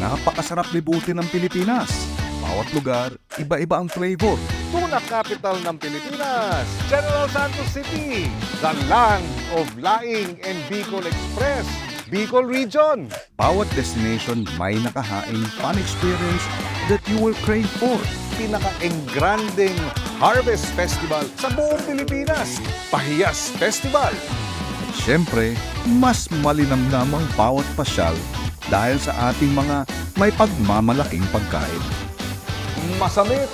napakasarap libutin ng Pilipinas. Bawat lugar, iba-iba ang flavor. Tuna capital ng Pilipinas, General Santos City, the land of Laing and Bicol Express, Bicol Region. Bawat destination may nakahaing fun experience that you will crave for. Pinaka-engranding Harvest Festival sa buong Pilipinas, Pahiyas Festival. At syempre, mas malinamnam ang bawat pasyal dahil sa ating mga may pagmamalaking pagkain. Masamit,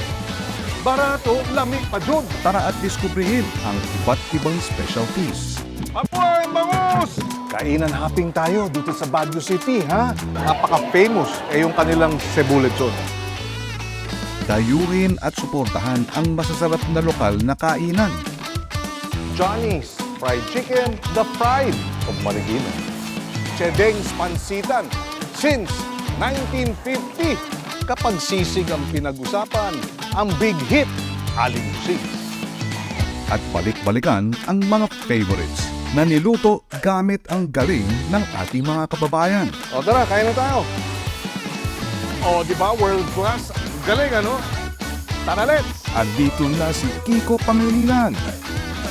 barato, lamig pa dun. Tara at diskubrihin ang iba't ibang specialties. Apoy, bangus! Kainan hopping tayo dito sa Baguio City, ha? Napaka-famous eh yung kanilang Cebu Lechon. Dayuhin at suportahan ang masasarap na lokal na kainan. Johnny's Fried Chicken, the pride of Marikina. Chedeng's Pansitan, since 1950. Kapag sisig ang pinag-usapan, ang big hit, Aling Sing. At balik-balikan ang mga favorites na niluto gamit ang galing ng ating mga kababayan. O tara, kain na tayo. O, di ba? World class. Galing, ano? Tara, let's! At dito na si Kiko Pangilinan.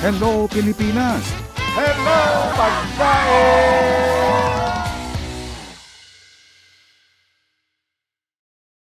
Hello, Pilipinas! Hello, pagkain!